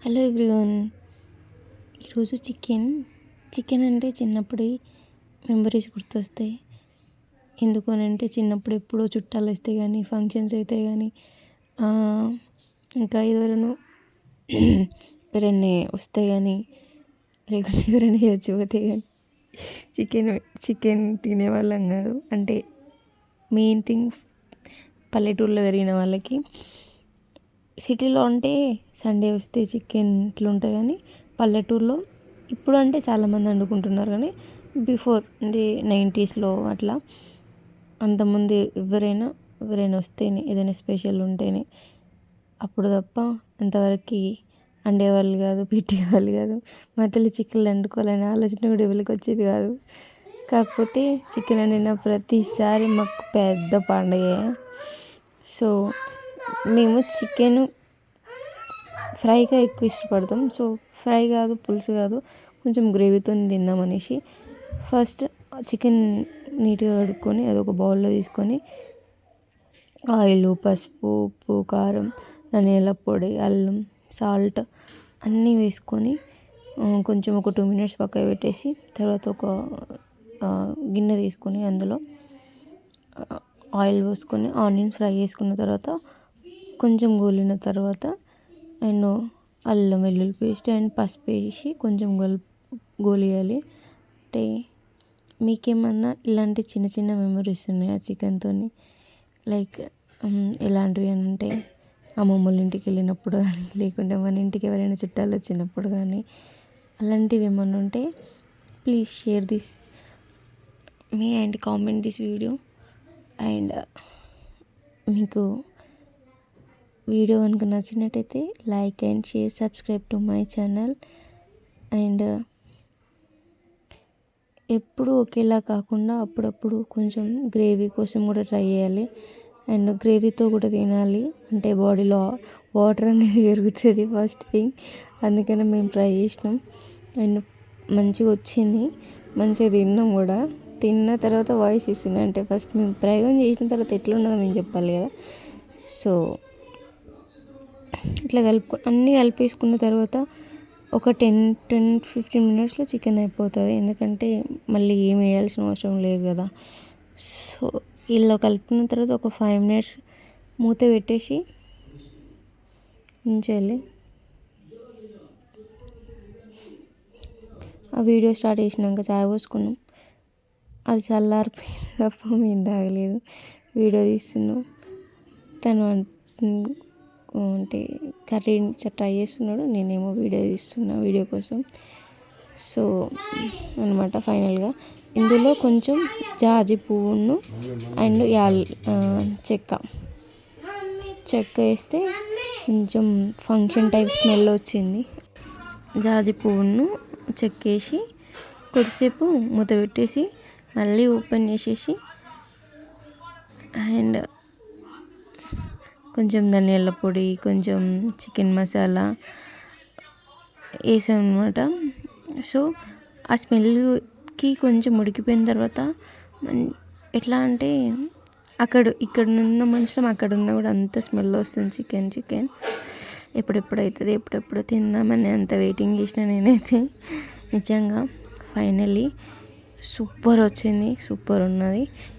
Hello everyone. ఈరోజు chicken. Chicken అంటే చిన్నప్పుడు మెమరీస్ గుర్తొస్తాయి ఎందుకు అని అంటే చిన్నప్పుడు ఎప్పుడో చుట్టాలు వస్తే కానీ ఫంక్షన్స్ అయితే కానీ ఇంకా ఎవరైనా ఎవరైనా వస్తే కానీ లేకుంటే ఎవరైనా చచ్చిపోతే కానీ చికెన్ చికెన్ తినేవాళ్ళం కాదు. అంటే మెయిన్ థింగ్ పల్లెటూరులో పెరిగిన వాళ్ళకి సిటీలో అంటే సండే వస్తే చికెన్ ఇట్లా ఉంటుంది కానీ పల్లెటూరులో ఇప్పుడు అంటే చాలామంది వండుకుంటున్నారు కానీ బిఫోర్ అంటే నైంటీస్లో అట్లా అంతకుముందు ఎవరైనా ఎవరైనా వస్తేనే ఏదైనా స్పెషల్ ఉంటేనే అప్పుడు తప్ప అంతవరకు వండేవాళ్ళు కాదు పెట్టేవాళ్ళు కాదు. మధ్యలో చికెన్ వండుకోవాలనే ఆలోచన కూడా ఎవరికి వచ్చేది కాదు. కాకపోతే చికెన్ వండిన ప్రతిసారి మాకు పెద్ద పండుగే. సో మేము చికెన్ ఫ్రైగా ఎక్కువ ఇష్టపడతాం. సో ఫ్రై కాదు పులుసు కాదు కొంచెం గ్రేవీతో తిందాం అనేసి ఫస్ట్ చికెన్ నీట్గా కడుక్కొని అదొక బౌల్లో తీసుకొని ఆయిల్ పసుపు ఉప్పు కారం ధనియాల పొడి అల్లం సాల్ట్ అన్నీ వేసుకొని కొంచెం ఒక టూ మినిట్స్ పక్కన పెట్టేసి తర్వాత ఒక గిన్నె తీసుకొని అందులో ఆయిల్ పోసుకొని ఆనియన్ ఫ్రై చేసుకున్న తర్వాత కొంచెం గోలిన తర్వాత అండ్ అల్లం వెల్లుల్లి పేస్ట్ అండ్ పసుపు వేసి కొంచెం గోల్ గోలియాలి. అంటే మీకేమన్నా ఇలాంటి చిన్న చిన్న మెమరీస్ ఉన్నాయా చికెన్తో లైక్ ఎలాంటివి అని అంటే అమ్మమ్మ వాళ్ళ ఇంటికి వెళ్ళినప్పుడు కానీ లేకుంటే మన ఇంటికి ఎవరైనా చుట్టాలు వచ్చినప్పుడు కానీ అలాంటివి ఏమన్నా ఉంటే please share this me and comment this video. And మీకు వీడియో కనుక నచ్చినట్టయితే like and share subscribe to my channel. And ఎప్పుడు ఒకేలా కాకుండా అప్పుడప్పుడు కొంచెం గ్రేవీ కోసం కూడా ట్రై చేయాలి. అండ్ గ్రేవీతో కూడా తినాలి. అంటే బాడీలో వాటర్ అనేది పెరుగుతుంది ఫస్ట్ థింగ్. అందుకనే మేము ట్రై చేసినాం. అండ్ మంచిగా వచ్చింది. మంచిగా తిన్నాం కూడా. తిన్న తర్వాత వాయిస్ ఇస్తున్నాయి అంటే ఫస్ట్ మేము ప్రయోగం చేసిన తర్వాత ఎట్లా ఉన్నదో మేము చెప్పాలి కదా. సో ఇట్లా కలుపుకు అన్నీ కలిపేసుకున్న తర్వాత ఒక టెన్ టెన్ ఫిఫ్టీన్ మినిట్స్లో చికెన్ అయిపోతుంది. ఎందుకంటే మళ్ళీ ఏం వేయాల్సిన అవసరం లేదు కదా. సో ఇలా కలుపుకున్న తర్వాత ఒక ఫైవ్ మినిట్స్ మూత పెట్టేసి ఉంచాలి ఆ వీడియో స్టార్ట్ చేసినాక చాయ్ పోసుకున్నాం. అది చల్లారిపోయింది తప్ప మేము తాగలేదు. వీడియో తీస్తున్నాం. తను అంటే కర్రీ ట్రై చేస్తున్నాడు. నేనేమో వీడియో తీస్తున్నా వీడియో కోసం. సో అనమాట ఫైనల్గా. ఇందులో కొంచెం జాజి పువ్వును అండ్ యాల్ చెక్క. చెక్క వేస్తే కొంచెం ఫంక్షన్ టైప్ స్మెల్ వచ్చింది. జాజి పువ్వును చెక్కేసి కొద్దిసేపు మూత పెట్టేసి మళ్ళీ ఓపెన్ చేసేసి అండ్ కొంచెం ధనియాల పొడి కొంచెం చికెన్ మసాలా వేసాం అనమాట సో ఆ స్మెల్కి కొంచెం ఉడికిపోయిన తర్వాత ఎట్లా అంటే అక్కడ ఇక్కడ ఉన్న మనుషులం అక్కడ ఉన్న కూడా అంత స్మెల్ వస్తుంది చికెన్ చికెన్. ఎప్పుడెప్పుడు అవుతుంది ఎప్పుడెప్పుడు తిందామని అంత వెయిటింగ్ చేసిన నేనైతే. నిజంగా ఫైనల్లీ సూపర్ వచ్చింది సూపర్ ఉన్నది.